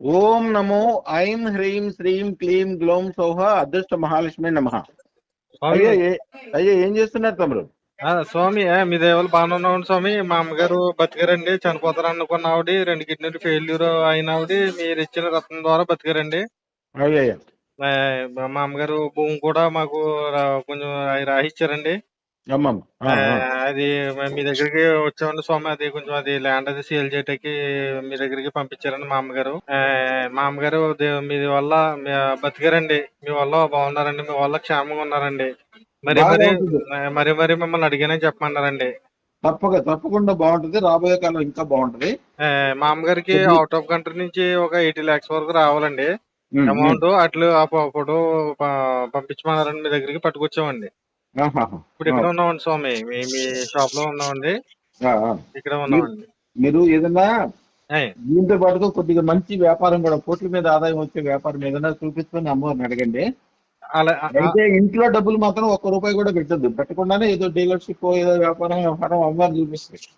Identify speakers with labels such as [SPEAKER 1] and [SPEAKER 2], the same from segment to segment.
[SPEAKER 1] ఓం నమో ఐం హ్రీం శ్రీం క్లీం గ్లోం సౌహ అదృష్ట మహాలక్ష్మి నమ. అయ్యా ఏ- అయ్యా ఏం చేస్తున్నారు తమ్ముడు?
[SPEAKER 2] ఆ, స్వామి మీ దేవులు బాగానే ఉన్నామండి స్వామి. మా అమ్మగారు బతికారండి చనిపోతారు అనుకున్న ఆవిడ రెండు కిడ్నీలు ఫెయిల్యూర్ అయిన ఆవిడ మీరు ఇచ్చిన రత్నం ద్వారా బతికారండి.
[SPEAKER 1] అయ్యా
[SPEAKER 2] మా అమ్మగారు భూమి కూడా మాకు కొంచెం రాసిచ్చారండి
[SPEAKER 1] ఆ.
[SPEAKER 2] అది మ- దగ్గరికి వచ్చామండి స్వామి అది కొంచెం అది ల్యాండ్ అది సేల్ చేయటానికి మీ దగ్గరికి పంపించారండి మా అమ్మగారు. మా అమ్మగారు మీ వల్ల బతికారండి. మీ వల్ల బాగున్నారండి మీ వల్ల క్షేమంగా ఉన్నారండి. మరి మరి. మరి మరి మిమ్మల్ని అడిగానే చెప్పమన్నారండి.
[SPEAKER 1] తప్పక తప్పకుండా బాగుంటది. రాబోయే కాలం ఇంకా బాగుంటది.
[SPEAKER 2] మా అమ్మగారికి అవుట్ ఆఫ్ కంట్రీ నుంచి ఒక ఎయిటీ లాక్స్ వరకు రావాలండి. అమౌంట్ అట్లు ఆ ఫోటో పంపించమన్నారండి మీ దగ్గరికి పట్టుకొచ్చామండి. ఇప్పుడు ఇక్కడ ఉన్నామండి స్వామి. మీ మీ షాప్లో ఉన్నామండి. ఇక్కడ ఉన్నామండి.
[SPEAKER 1] మీరు ఏదన్నా
[SPEAKER 2] ఏయ్,
[SPEAKER 1] దీంతో పాటుగా కొద్దిగా మంచి వ్యాపారం కూడా కోట్ల మీద ఆదాయం వచ్చే వ్యాపారం ఏదైనా చూపించుకొని అమ్మవారిని అడగండి. అయితే ఇంట్లో డబ్బులు మాత్రం ఒక్క రూపాయి కూడా పెట్టద్దు. పెట్టకుండానే ఏదో డీలర్షిప్ ఏదో వ్యాపారం వ్యవహారం అమ్మవారు చూపిస్తుంది.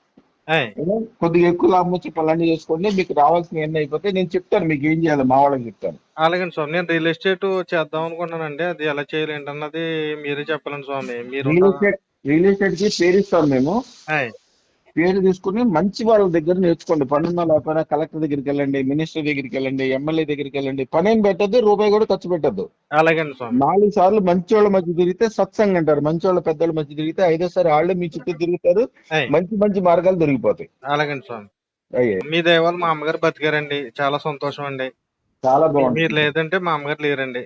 [SPEAKER 1] కొద్దిగా ఎక్కువ లాభం వచ్చి పనులన్నీ చేసుకోండి మీకు రావాల్సిన ఎన్ని అయిపోతే నేను చెప్తాను మీకు ఏం చేయాలి మా వాళ్ళకి చెప్తాను.
[SPEAKER 2] అలాగండి స్వామి నేను రియల్ ఎస్టేట్ చేద్దాం అనుకున్నానండి అది ఎలా చేయాలి ఏంటన్నది మీరే చెప్పాలండి స్వామి మీరు
[SPEAKER 1] రియల్ ఎస్టేట్ రియల్ ఎస్టేట్కి పేరు ఇస్తాం మేము పేరు తీసుకుని మంచి వాళ్ళ దగ్గర నేర్చుకోండి. పనున్న లేకపోయినా కలెక్టర్ దగ్గరికి వెళ్ళండి మినిస్టర్ దగ్గరికి వెళ్ళండి ఎమ్మెల్యే దగ్గరికి వెళ్ళండి. పనేం పెట్టద్దు రూపాయి కూడా ఖర్చు పెట్టద్దు.
[SPEAKER 2] అలాగండి
[SPEAKER 1] నాలుగు సార్లు మంచి వాళ్ళ మధ్య తిరిగితే సత్సంగ్ అంటారు. మంచి వాళ్ళ పెద్దల మధ్య తిరిగితే ఐదోసారి వాళ్ళే మీ చుట్టూ తిరుగుతారు. మంచి మంచి మార్గాలు దొరికిపోతాయి.
[SPEAKER 2] అలాగండి స్వామి.
[SPEAKER 1] అయ్యే.
[SPEAKER 2] మీ దయవల్ల మా అమ్మగారు బతికారండి. చాలా సంతోషం అండి.
[SPEAKER 1] చాలా
[SPEAKER 2] మీరు
[SPEAKER 1] బాగుంది
[SPEAKER 2] లేదంటే మా అమ్మగారు లేరండి.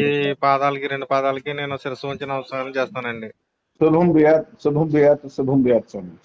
[SPEAKER 2] ఈ పాదాలకి రెండు పాదాలకి నేను శిరస్సు ఉంచి నమస్కారం చేస్తానండి.
[SPEAKER 1] शुभम भूयात शुभम भूयात शुभम भूयात स्वामी